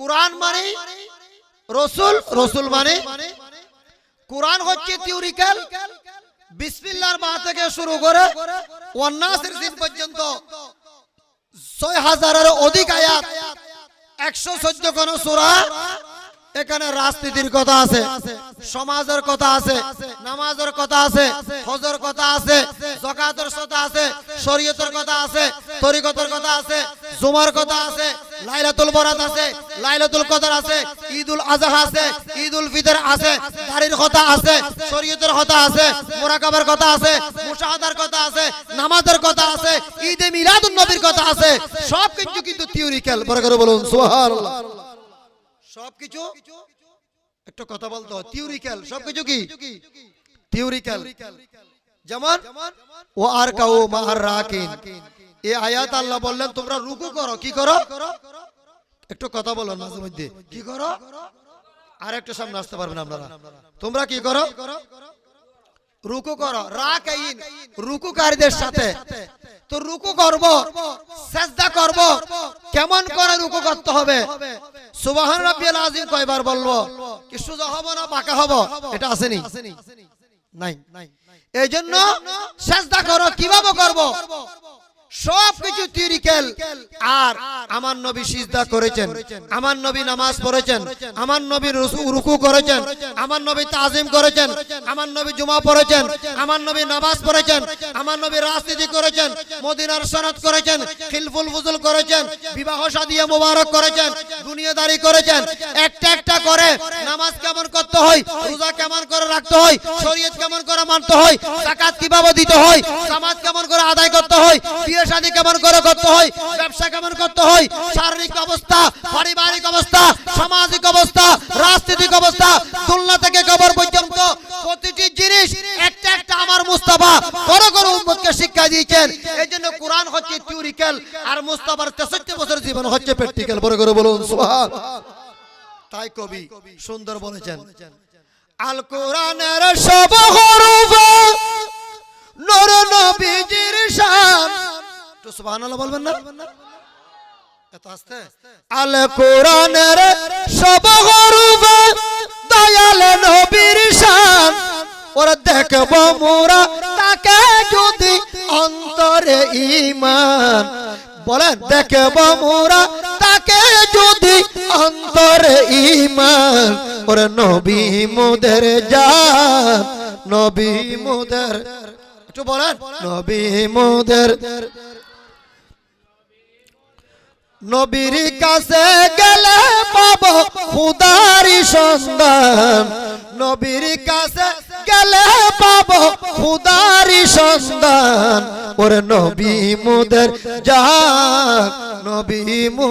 কোরআন মানে? রসুল? রসুল মানে? কোরআন হচ্ছে থিওরিক্যাল বিসমিল্লার মা থেকে শুরু করে অন্যাসের দিন পর্যন্ত। ছয় হাজারের অধিক আয়াত। একশো চোদ্দ কোন সুরা এখানে রাজনীতির কথা আছে সমাজের কথা আছে নামাজের কথা আছে হজের কথা আছে জকাতের কথা আছে শরীয়তের কথা আছে তরিকতের কথা আছে জুমার কথা আছে লাইলাতুল বরাত আছে লাইলাতুল কদর আছে ঈদুল আজহা আছে ঈদুল ফিতর আছে দাড়ির কথা আছে শরীয়তের কথা আছে মোরাকাবার কথা আছে মুশাহাদার কথা আছে নামাজের কথা আছে ঈদে মিলাদুন নবীর কথা আছে সব কিছু কিন্তু থিওরিক্যাল বড় করে বলুন সুবহানাল্লাহ সবকিছু একটা কথা বলতো থিওরিক্যাল সবকিছু কি? থিওরিক্যাল যেমন ও আর কাউ মাহার রাকিন এই আয়াত আল্লাহ বললেন তোমরা রুকু করো। কি করো? একটু কথা বলো মাঝে মধ্যে। কি করো? আর একটু সামনে আসতে পারবেন আপনারা। তোমরা কি করো? রুকু করো। রাকাইন রুকুকারীদের সাথে। তো রুকু করব সেজদা করব। কেমন করে রুকু করতে হবে? সুবহান রাব্বিয়াল আযীম কয়বার বলব? কি সোজা হব না পাকা হব? এটা আসেনি। নাই। এই জন্য চেষ্টা করো কীভাবে করব? সব কিছু থিওরিক্যাল আর আমার নবী সিজদা করেছেন। আমার নবী নামাজ পড়েছেন। আমার নবী রুকু করেছেন। আমার নবী তাজিম করেছেন। আমার নবী জুমা পড়েছেন। আমার নবী নামাজ পড়েছেন। আমার নবী রাজনীতি করেছেন। মদিনার সনদ করেছেন। খিলফুল ফুজুল করেছেন। বিবাহ সাদিয়া মোবারক করেছেন। দুনিয়াদারি করেছেন। একটা একটা করে নামাজ কেমন করতে হয় রোজা কেমন করে রাখতে হয় শরীয়ত কেমন করে মানতে হয় জাকাত কীভাবে দিতে হয় জামাত কেমন করে আদায় করতে হয়, বিয়ে শাদী কেমন করে করতে হয়, ব্যবসা কেমন করতে হয়, শারীরিক অবস্থা, পারিবারিক অবস্থা, সামাজিক অবস্থা, রাজনৈতিক অবস্থা তুলনা থেকে কবর পর্যন্ত প্রতিটি জিনিস, একটা একটা আমার মুস্তাফা করো করো উম্মতকে শিক্ষা দিয়েছেন। এই জন্য কোরআন হচ্ছে থিওরিক্যাল আর মুস্তাফার তেষট্টি বছর জীবন হচ্ছে প্র্যাকটিক্যাল বড় করে বলুন, সুবহান। তাই কবি সুন্দর বলেছেন। আল কোরআনের সব হরফ তো সুবহানাল্লাহ বলবেন না? এত আস্তে আল কোরআনের সব হরফ দয়াল নবীর শান। ওরা দেখব মোরা তাকে যদি অন্তরে ঈমান। বলেন, দেখব মোরা তাকে যদি অন্তরে ঈমান। ওরে নবী মোদের জান, নবী মোদের একটু বলেন, নবী মোদের নবীর কাছে গেলে পাব খুদারি সন্ধান। নবীর কাছে গেলে পাব খুদারি সন্ধান। ওরে নবী মুদের যা নবী মুদের